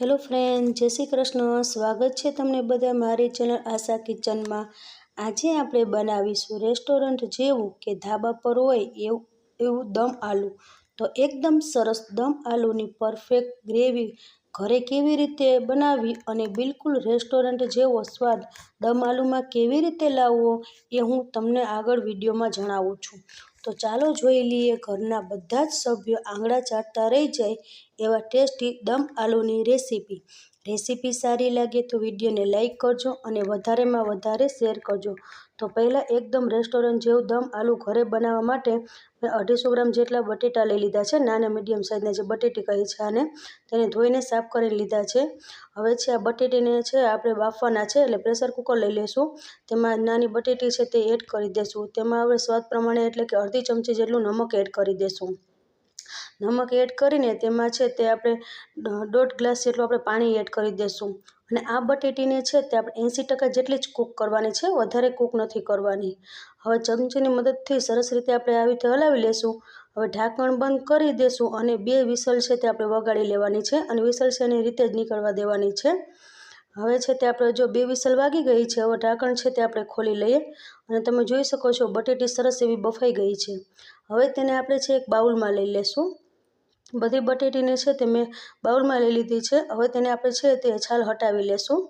Hello friend, જય શ્રી કૃષ્ણ. સ્વાગત છે તમને બધા મારી ચેનલ આશા કિચનમાં. આજે આપણે બનાવીશું રેસ્ટોરન્ટ જેવું કે ધાબા પર હોય એવું એવું દમ આલુ. તો એકદમ સરસ દમ આલુની પરફેક્ટ ગ્રેવી ઘરે કેવી રીતે બનાવવી અને બિલકુલ રેસ્ટોરન્ટ જેવો સ્વાદ દમ આલુમાં કેવી રીતે લાવવો એ હું તમને આગળ વિડીયોમાં જણાવું છું. તો ચાલો જોઈ લઈએ ઘરના બધા જ સભ્યો આંગળા ચાટતા રહી જાય એવા ટેસ્ટી દમ આલુની રેસીપી. રેસીપી સારી લાગે તો વિડીયોને લાઇક કરજો અને વધારેમાં વધારે શેર કરજો. તો પહેલાં એકદમ રેસ્ટોરન્ટ જેવું દમ આલુ ઘરે બનાવવા માટે મેં અઢીસો ગ્રામ જેટલા બટેટા લઈ લીધા છે. નાના, મીડિયમ સાઇઝના જે બટેટી કહે છે આને, તેને ધોઈને સાફ કરી લીધા છે. હવે છે આ બટેટીને છે આપણે બાફવાના છે એટલે પ્રેશર કુકર લઈ લેશું. તેમાં નાની બટેટી છે તે એડ કરી દેશું. તેમાં હવે સ્વાદ પ્રમાણે એટલે કે અડધી ચમચી જેટલું નમક એડ કરી દેશું. નમક એડ કરીને તેમાં છે તે આપણે દોઢ ગ્લાસ જેટલું આપણે પાણી એડ કરી દઈશું અને આ બટેટીને છે તે આપણે એંસી ટકા જેટલી જ કૂક કરવાની છે, વધારે કૂક નથી કરવાની. હવે ચમચીની મદદથી સરસ રીતે આપણે આવી રીતે હલાવી લેશું. હવે ઢાંકણ બંધ કરી દેશું અને બે વિસલ છે તે આપણે વગાડી લેવાની છે અને વિસલ છે એની રીતે જ નીકળવા દેવાની છે. હવે છે તે આપણે જો બે વિસલ વાગી ગઈ છે, હવે ઢાંકણ છે તે આપણે ખોલી લઈએ અને તમે જોઈ શકો છો બટેટી સરસ એવી બફાઈ ગઈ છે. હવે તેને આપણે છે એક બાઉલમાં લઈ લેશું. બધી બટેટીને છે તે મેં બાઉલમાં લઈ લીધી છે. હવે તેને આપણે છે તે છાલ હટાવી લેશું.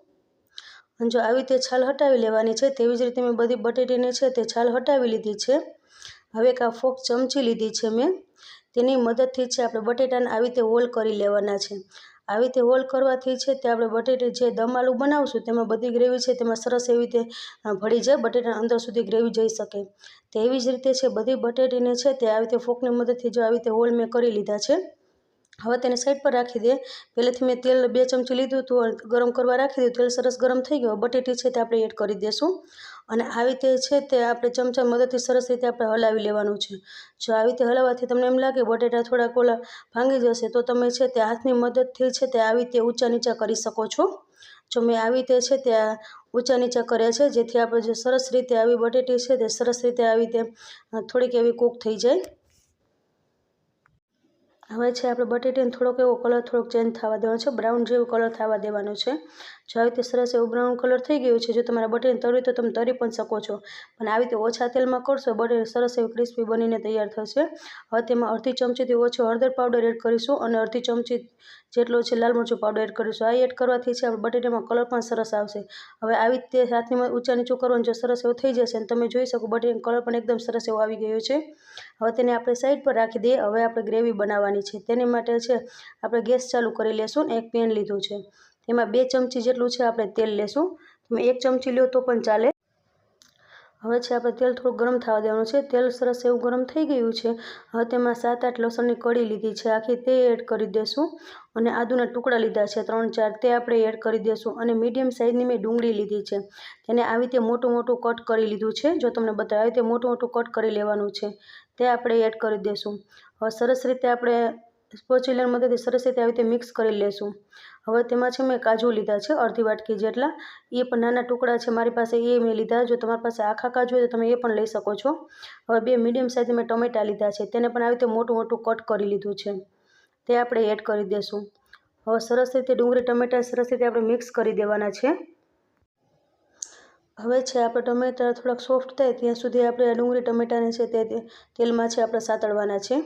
જો આવી રીતે છાલ હટાવી લેવાની છે તેવી જ રીતે મેં બધી બટેટીને છે તે છાલ હટાવી લીધી છે. હવે એક આ ફોક ચમચી લીધી છે મેં. તેની મદદથી છે આપણે બટેટાને આવી રીતે હોલ કરી લેવાના છે. આવી રીતે હોલ કરવાથી છે તે આપણે બટેટે જે દમ આલુ બનાવશું તેમાં બધી ગ્રેવી છે તેમાં સરસ એવી રીતે ભળી જાય, બટેટા અંદર સુધી ગ્રેવી જઈ શકે. તેવી જ રીતે છે બધી બટેટીને છે તે આવી રીતે ફોકની મદદથી જો આવી રીતે હોલ મેં કરી લીધા છે. હવે તેને સાઈડ પર રાખી દે. પહેલેથી મેં તેલ બે ચમચી લીધું હતું, ગરમ કરવા રાખી દીધું, તેલ સરસ ગરમ થઈ ગયું. બટેટી છે તે આપણે એડ કરી દઈશું અને આવી રીતે છે તે આપણે ચમચા મદદથી સરસ રીતે આપણે હલાવી લેવાનું છે. જો આવી રીતે હલાવવાથી તમને એમ લાગે બટેટા થોડાક ઓલા ભાંગી જશે, તો તમે છે તે હાથની મદદથી છે તે આવી રીતે ઊંચા નીચા કરી શકો છો. જો મેં આવી રીતે છે તે ઊંચા નીચા કર્યા છે, જેથી આપણે જે સરસ રીતે આવી બટેટી છે તે સરસ રીતે આવી રીતે થોડીક એવી કૂક થઈ જાય. હવે છે આપણે બટેટીને થોડોક એવો કલર થોડોક ચેન્જ થવા દેવાનો છે. બ્રાઉન જેવો કલર થવા દેવાનો છે. જો આવી રીતે સરસ એવો બ્રાઉન કલર થઈ ગયું છે, જો તમારે બટેટીને તળવી તો તમે તરી પણ શકો છો. પણ આવી રીતે ઓછા તેલમાં કરશો બટેરી સરસ એવી ક્રિસ્પી બનીને તૈયાર થશે. હવે તેમાં અડધી ચમચીથી ઓછો હળદર પાવડર એડ કરીશું અને અડધી ચમચી જેટલો છે લાલ મરચું પાવડર એડ કરીશું. આ એડ કરવાથી છે, આપણે બટેટામાં કલર પણ સરસ આવશે. હવે આવી રીતે હાથની ઊંચા નીચું કરવાનું જો સરસ એવું થઈ જશે અને તમે જોઈ શકો બટેટાનો કલર પણ એકદમ સરસ એવો આવી ગયો છે. હવે તેને આપણે સાઈડ પર રાખી દઈએ. હવે આપણે ગ્રેવી બનાવવાની છે. તેની માટે છે, આપણે ગેસ ચાલુ કરી લેશું. એક પેન લીધું છે. તેમાં બે ચમચી જેટલું છે, આપણે તેલ લેશું. તમે એક ચમચી લો તો પણ ચાલે. હવે છે, આપણે તેલ થોડું ગરમ થવા દેવાનું છે. તેલ સરસ એવું ગરમ થઈ ગયું છે. હવે તેમાં સાત આઠ લસણની કળી લીધી છે. આખી તે એડ કરી દેશું અને આદુના ટુકડા લીધા છે ત્રણ ચાર તે આપણે એડ કરી દેશું અને મીડિયમ સાઇઝની મેં ડુંગળી લીધી છે. તેને આવી રીતે મોટું મોટું કટ કરી લીધું છે. જો તમને બતાવે, આવી રીતે મોટું મોટું કટ કરી લેવાનું છે. તે આપણે એડ કરી દેશું. હવે સરસ રીતે આપણે સ્પોચિલર મદદથી સરસ રીતે આવી રીતે મિક્સ કરી લેશું. હવે તેમાં છે મેં કાજુ લીધા છે, અડધી વાટકી જેટલા. એ પણ નાના ટુકડા છે, મારી પાસે એ મેં લીધા. જો તમારી પાસે આખા કાજુ હોય તો તમે એ પણ લઈ શકો છો. હવે બે મીડિયમ સાઇઝ મેં ટમેટા લીધા છે, તેને પણ આવી રીતે મોટું મોટું કટ કરી લીધું છે. તે આપણે એડ કરી દઈશું હવે સરસ રીતે ડુંગળી, ટમેટા સરસ રીતે આપણે મિક્સ કરી દેવાના છે. હવે છે આપણે ટમેટા થોડાક સોફ્ટ થાય ત્યાં સુધી આપણે આ ડુંગળી ટમેટાને છે તે તેલમાં છે આપણે સાતળવાના છે.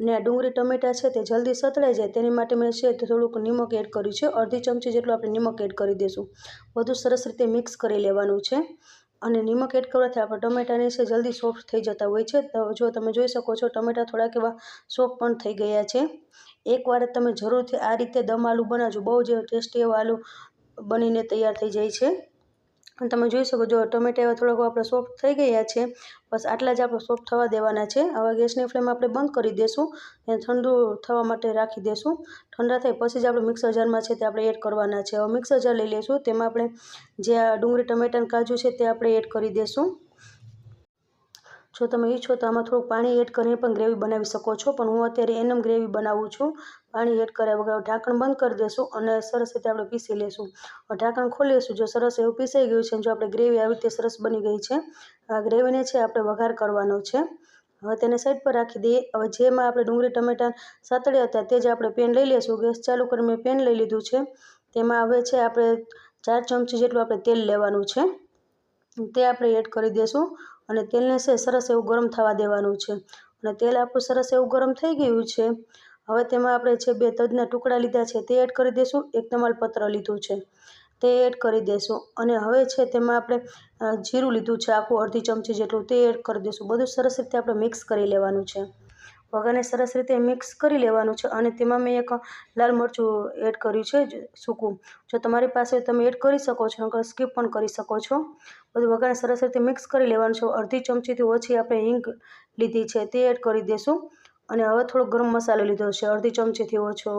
અને આ ડુંગળી ટમેટા છે તે જલ્દી સતળાઈ જાય તેની માટે મેં છે તે થોડુંક નિમક એડ કર્યું છે. અડધી ચમચી જેટલું આપણે નિમક એડ કરી દઈશું. બધું સરસ રીતે મિક્સ કરી લેવાનું છે. અને નિમક એડ કરવાથી આપણે ટમેટાને છે જલ્દી સોફ્ટ થઈ જતા હોય છે. તો જો તમે જોઈ શકો છો ટમેટા થોડાક એવા સોફ્ટ પણ થઈ ગયા છે. એકવાર તમે જરૂરથી આ રીતે દમ આલુ બનાવજો. બહુ જ ટેસ્ટી એવા આલુ બનીને તૈયાર થઈ જાય છે. અને તમે જોઈ શકો છો ટમેટા એવા થોડાક આપણે સોફ્ટ થઈ ગયા છે, બસ આટલા જ આપણે સોફ્ટ થવા દેવાના છે. હવે ગેસની ફ્લેમ આપણે બંધ કરી દઈશું અને ઠંડુ થવા માટે રાખી દઈશું ઠંડા થાય પછી જ આપણે મિક્સર જારમાં છે તે આપણે એડ કરવાના છે. હવે મિક્સર જાર લઈ લઈશું, તેમાં આપણે જે આ ડુંગળી, ટમેટાનું કાજુ છે તે આપણે એડ કરી દઈશું જો તમે ઈચ્છો તો આમાં થોડુંક પાણી એડ કરીને પણ ગ્રેવી બનાવી શકો છો, પણ હું અત્યારે એનમ ગ્રેવી બનાવું છું. પાણી એડ કર્યા વગર ઢાંકણ બંધ કરી દેશું અને સરસ રીતે આપણે પીસી લઈશું ઢાંકણ ખોલી લઈશું જો સરસ એવું પીસાઈ ગયું છે જો આપણે ગ્રેવી આવી રીતે સરસ બની ગઈ છે આ ગ્રેવીને છે આપણે વઘાર કરવાનો છે. હવે તેને સાઈડ પર રાખી દઈએ. હવે જેમાં આપણે ડુંગળી, ટમેટા સાતળ્યા હતા તે જ આપણે પેન લઈ લઈશું ગેસ ચાલુ કરી મેં પેન લઈ લીધું છે. તેમાં હવે છે આપણે ચાર ચમચી જેટલું આપણે તેલ લેવાનું છે. તે આપણે એડ કરી દઈશું અને તેલને છે સરસ એવું ગરમ થવા દેવાનું છે. અને તેલ આપણું સરસ એવું ગરમ થઈ ગયું છે. હવે તેમાં આપણે છે બે તજના ટુકડા લીધા છે તે એડ કરી દઈશું એક તમાલપત્ર લીધું છે તે એડ કરી દઈશું અને હવે છે તેમાં આપણે જીરું લીધું છે, આખું અડધી ચમચી જેટલું તે એડ કરી દઈશું બધું સરસ રીતે આપણે મિક્સ કરી લેવાનું છે. વઘારને સરસ રીતે મિક્સ કરી લેવાનું છે અને તેમાં મેં એક લાલ મરચું એડ કર્યું છે સૂકું. જો તમારી પાસે તમે એડ કરી શકો છો, નકર સ્કીપ પણ કરી શકો છો. બધું વઘારને સરસ રીતે મિક્સ કરી લેવાનું છે. અડધી ચમચીથી ઓછી આપણે હિંગ લીધી છે તે એડ કરી દઈશું અને હવે થોડો ગરમ મસાલો લીધો છે, અડધી ચમચીથી ઓછો.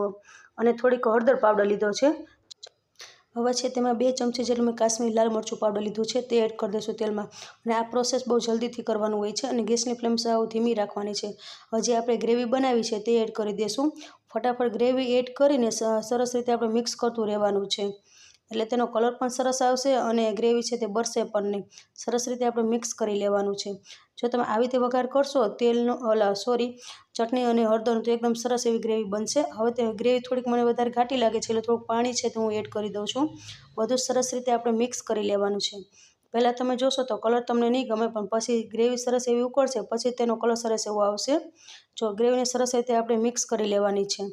અને થોડીક હળદર પાવડર લીધો છે. હવે છે તેમાં બે ચમચી જેટલું મેં કાશ્મીરી લાલ મરચું પાવડર લીધું છે, તે એડ કરી દઈશું તેલમાં. અને આ પ્રોસેસ બહુ જલ્દીથી કરવાનું હોય છે અને ગેસની ફ્લેમ સાવ ધીમી રાખવાની છે. હજી આપણે ગ્રેવી બનાવી છે તે એડ કરી દઈશું. ફટાફટ ગ્રેવી એડ કરીને સરસ રીતે આપણે મિક્સ કરતું રહેવાનું છે. એટલે તેનો કલર પણ સરસ આવશે અને ગ્રેવી છે તે બરશે પણ નહીં. સરસ રીતે આપણે મિક્સ કરી લેવાનું છે. જો તમે આવી રીતે વઘાર કરશો તેલનો ઓલા સોરી ચટણી અને હળદરનું તો એકદમ સરસ એવી ગ્રેવી બનશે. હવે તે ગ્રેવી થોડીક મને વધારે ઘાટી લાગે છે એટલે થોડુંક પાણી છે તો હું એડ કરી દઉં છું. બધું સરસ રીતે આપણે મિક્સ કરી લેવાનું છે. પહેલાં તમે જોશો તો કલર તમને નહીં ગમે પણ પછી ગ્રેવી સરસ એવી ઉકળશે, પછી તેનો કલર સરસ એવો આવશે. જો ગ્રેવીને સરસ રીતે આપણે મિક્સ કરી લેવાની છે.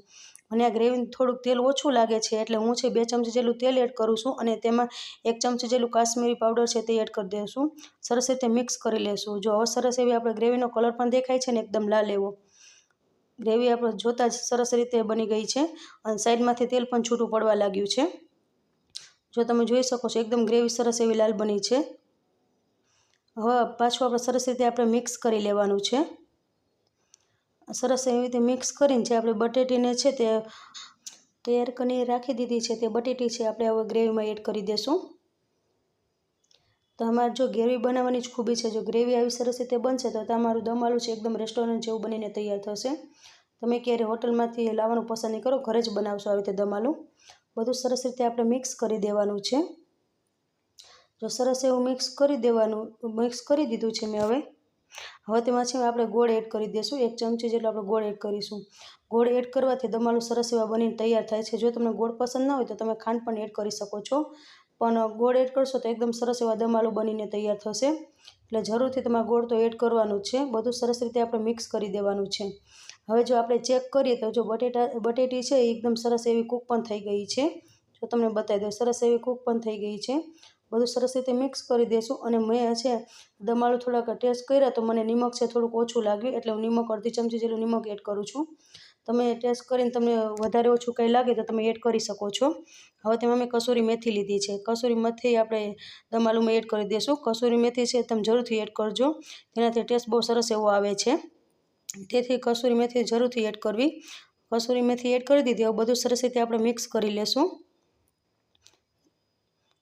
અને આ ગ્રેવીને થોડુંક તેલ ઓછું લાગે છે એટલે હું છે બે ચમચી જેટલું તેલ એડ કરું છું અને તેમાં એક ચમચી જેટલું કાશ્મીરી પાવડર છે તે એડ કરી દઈશું. સરસ રીતે મિક્સ કરી લેશું. જો હવે સરસ એવી આપણે ગ્રેવીનો કલર પણ દેખાય છે ને એકદમ લાલ એવો. ગ્રેવી આપણે જોતાં જ સરસ રીતે બની ગઈ છે. અને સાઈડમાંથી તેલ પણ છૂટું પડવા લાગ્યું છે. જો તમે જોઈ શકો છો, એકદમ ગ્રેવી સરસ એવી લાલ બની છે. હવે પાછું આપણે સરસ રીતે આપણે મિક્સ કરી લેવાનું છે. સરસ એવી રીતે મિક્સ કરીને જે આપણે બટેટીને છે તે તૈયાર કરીને રાખી દીધી છે, તે બટેટી છે, આપણે હવે ગ્રેવીમાં એડ કરી દઈશું તો અમારે જો ગ્રેવી બનાવવાની જ ખૂબી છે. જો ગ્રેવી આવી સરસ રીતે બનશે તો તમારું દમ આલુ છે એકદમ રેસ્ટોરન્ટ જેવું બનીને તૈયાર થશે. તમે ક્યારે હોટલમાંથી લાવવાનું પસંદ નહીં કરો, ઘરે જ બનાવશો આવી રીતે દમ આલુ બધું સરસ રીતે આપણે મિક્સ કરી દેવાનું છે. જો સરસ એવું મિક્સ કરી દેવાનું, મિક્સ કરી દીધું છે મેં હવે. હવે તેમાં છે આપણે ગોળ એડ કરી દઈશું એક ચમચી જેટલો આપણે ગોળ એડ કરીશું. ગોળ એડ કરવાથી દમાલું સરસ એવા બનીને તૈયાર થાય છે. જો તમને ગોળ પસંદ ના હોય તો તમે ખાંડ પણ એડ કરી શકો છો. પણ ગોળ એડ કરશો તો એકદમ સરસ એવા દમાલું બનીને તૈયાર થશે. એટલે જરૂરથી તમારે ગોળ તો એડ કરવાનું છે. બધું સરસ રીતે આપણે મિક્સ કરી દેવાનું છે. હવે જો આપણે ચેક કરીએ તો જો બટેટા, બટેટી છે એ એકદમ સરસ એવી કૂક પણ થઈ ગઈ છે. જો તમને બતાવી દઉં, સરસ એવી કૂક પણ થઈ ગઈ છે. બધું સરસ રીતે મિક્સ કરી દઈશું અને મેં છે દમાળું થોડાક ટેસ્ટ કર્યા તો મને નિમક છે થોડુંક ઓછું લાગ્યું એટલે હું નિમક અડધી ચમચી જેટલું નિમક એડ કરું છું. તમે ટેસ્ટ કરીને તમને વધારે ઓછું કંઈ લાગે તો તમે એડ કરી શકો છો. હવે તેમાં મેં કસૂરી મેથી લીધી છે. કસૂરી મેથી આપણે દમાલુમાં એડ કરી દઈશું કસૂરી મેથી છે તમે જરૂરથી એડ કરજો. તેનાથી ટેસ્ટ બહુ સરસ એવો આવે છે. તેથી કસૂરી મેથી જરૂરથી એડ કરવી. કસૂરી મેથી એડ કરી દીધી. હવે બધું સરસ રીતે આપણે મિક્સ કરી લેશું.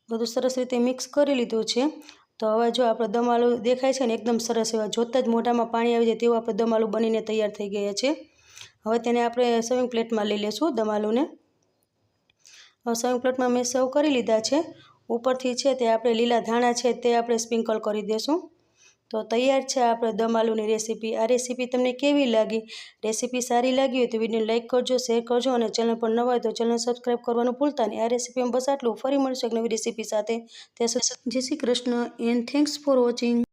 બધું સરસ રીતે મિક્સ કરી લીધું છે. તો હવે જો આપણે દમ આલુ દેખાય છે ને, એકદમ સરસ એવા, જોતાં જ મોઢામાં પાણી આવી જાય તેવું આપણે દમ આલુ બનીને તૈયાર થઈ ગયા છે. હવે તેને આપણે સર્વિંગ પ્લેટમાં લઈ લઈશું દમ આલુને સર્વિંગ પ્લેટમાં મેં સર્વ કરી લીધા છે. ઉપરથી છે તે આપણે લીલા ધાણા છે તે આપણે સ્પ્રિંકલ કરી દઈશું તો તૈયાર છે આપણે દમ આલુની રેસીપી આ રેસીપી તમને કેવી લાગી? રેસીપી સારી લાગી હોય તો વીડિયો લાઇક કરજો શેર કરજો અને ચેનલ પર નવા હોય તો ચેનલ સબસ્ક્રાઈબ કરવાનું ભૂલતા નહીં. આ રેસીપીમાં બસ આટલું. ફરી મળશું એક નવી રેસીપી સાથે. ત્યાં જય Shri Krishna and thanks for watching